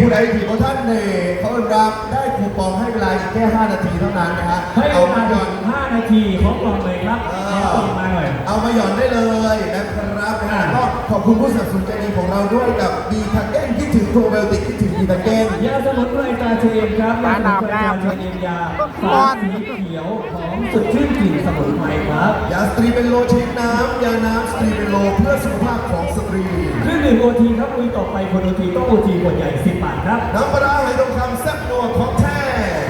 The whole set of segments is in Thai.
ผู้ใดที่ของท่านเนี่ยเขารับได้คูปองให้เวลาอีกแค่ 5 นาทีเท่านั้นนะฮะให้เวเอาลามาหถึย่อนง5นาทีของกล่องเลยครับเอเอากล่องมาหน่อยเอามาหย่อนได้เลยนะครับนะฮะก็ขอบคุณผู้สนับสนุนใจดีของเราด้วยกับดีทักเก้นคิดถึงโปรไบโอติกคิดถึงดีทักเก้นยาสมุนไพรตาเทียมครับยาสมุนไพรตาเทียมยาสารสีเขียวหอมสดชื่นกลิ่นสมุนไพรครับยาสตรีเป็นโลชนิดน้ำยาน้ำสตรีเป็นโลเพื่อสุขภาพของสตรี เครื่องดื่มโอทีครับลุยต่อไปคนโอทีต้องโอทีขวดใหญ่10บาทครับน้ำปลาร้าไหทองคำแซ่บนัวของแท้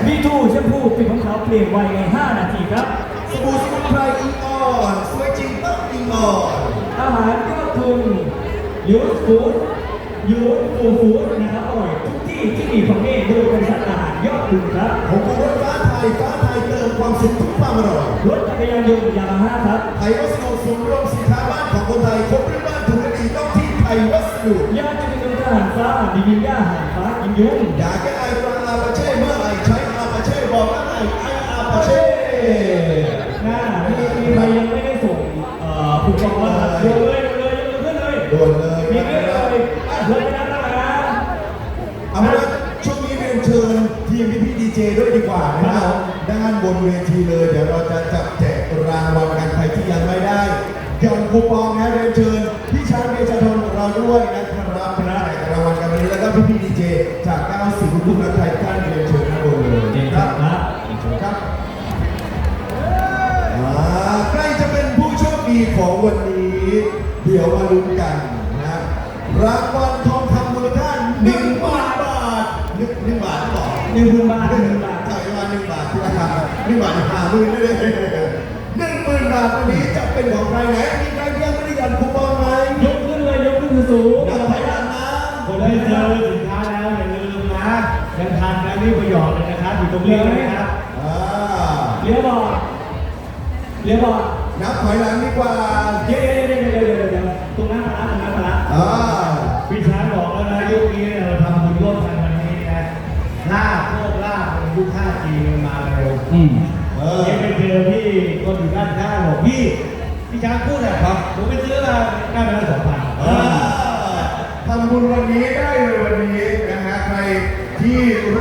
มีทูแชมพูปิดของเขาเปลี่ยนไวใน 5 นาทีครับสบู่สมุนไพรอิงออนสวยจริงต้องอิงออนอาหารยอดทุนยูสฟู้ดยูสฟูฟู้ดนะครับอร่อยทุกที่ที่มีประเภทโดยบริษัทอาหารยอดทุนครับผมของรถฟ้าไทยฟ้าไทยเติมความสุขทุกความอร่อยรถจักรยานยนต์ยามาฮ่าครับไทยวัสดุศูนย์รวมสิาหันฟ้าดิบินยาหันฟ้ากินยุงอยากแก้ไอตราอาปาเช่เมื่อไหร่ใช้อาปาเช่บอกว่าไอไออาปาเช่หน้ามีมีใครยังไม่ได้ส่งเอ่อผูกกองว่าเดี๋ยเลยเดี๋ยเลยเดี๋ยวเลยโดนเลยมีเรื่องเลยเลยไปนั่งนะเอาเป็นว่าช่วงนี้เรียนเชิญทีมพี่พี่ดีเจด้วยดีกว่านะครับด้านบนเวทีเลยเดี๋ยวเราจะจับแจกรางวัลกันใครที่ยังไม่ได้หย่อนคูปองนะเรียนเชิญพี่ช้างเดชทนของเราด้วยนะครับ ลกันวันนี้แล้วก็พี่พี่ดีเจจาก90ลูกนักไทยท่านเรียนเชิญด้านบนเลยจริงคครัรับบครับอ่าใครจะเป็นผู้โชคดีของวันนี้ เดี๋ยวมาลุ้นกันนะรางวัลทองคำมูลค่าหนึ่งบาทบาทหนึ่งหนึ่งบาทหรือเปล่าหนึ่งหมื่นบาทหนึ่งหมื่นบาทจ่ายมาหนึ่งบาทที่ราคาหนึ่งบาทห้าหมื่นเลยหนึ่งหมื่นบาทวันนี้จะเป็นของใครไหนมีใครยังไม่ได้ยันคูปองไหมยก รีบไปหยอดเลยนะครับอยู่ตรงนี้นะครับอ่าเลี้ยวบอกเลี้ยวบอกนับถอยหลังดีกว่าเดี๋ยวเดี๋ยวเดี๋ยวเดี๋ยวเดี๋ยวเดี๋ยวตรงหน้าพระตรงหน้าพระอ่าพี่ช้างบอกแล้วนะยุคนี้เนี่ยเราทำบุญร่วมกันวันนี้นะลาบโชคลาบเป็นยุค 5G มันมาเร็วอืมเออเดี๋ยวไปเจอพี่คนอยู่ด้านข้างบอกพี่พี่ช้างพูดอะครับผมไปซื้อมาได้ไป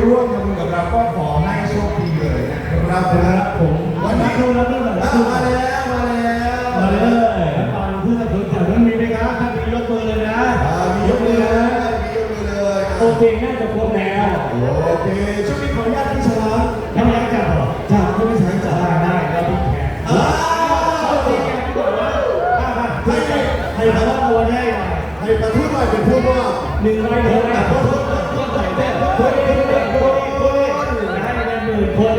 ร่วมทำบุญกับเราก็ขอให้โชคดีเลยนะครับครับผมวันนี้ดูแล้วดูแล้วอะดูมาแล้ว มาแล้วมาเลยแล้วตอนเพื่อนเพื่อนแถวนั้นมีไหมครับถ้ามียกมือเลยนะอ่ามียกมือเลยมียกมือเลยโอเคน่าจะครบแล้วโอเคช่วงนี้ขออนุญาตพี่ฉลามยังไมจับหรอจับผู้ไม่ใช้จับได้ได้แล้วพี่แขกอ่าเอาตีแขกดีกว่าให้ให้ให้พระว่าตัวได้หน่อยให้มาพูดหน่อยเป็นพูดว่าหนึ่งใบผเดียวมนะแต่พูด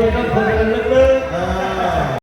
Thank you.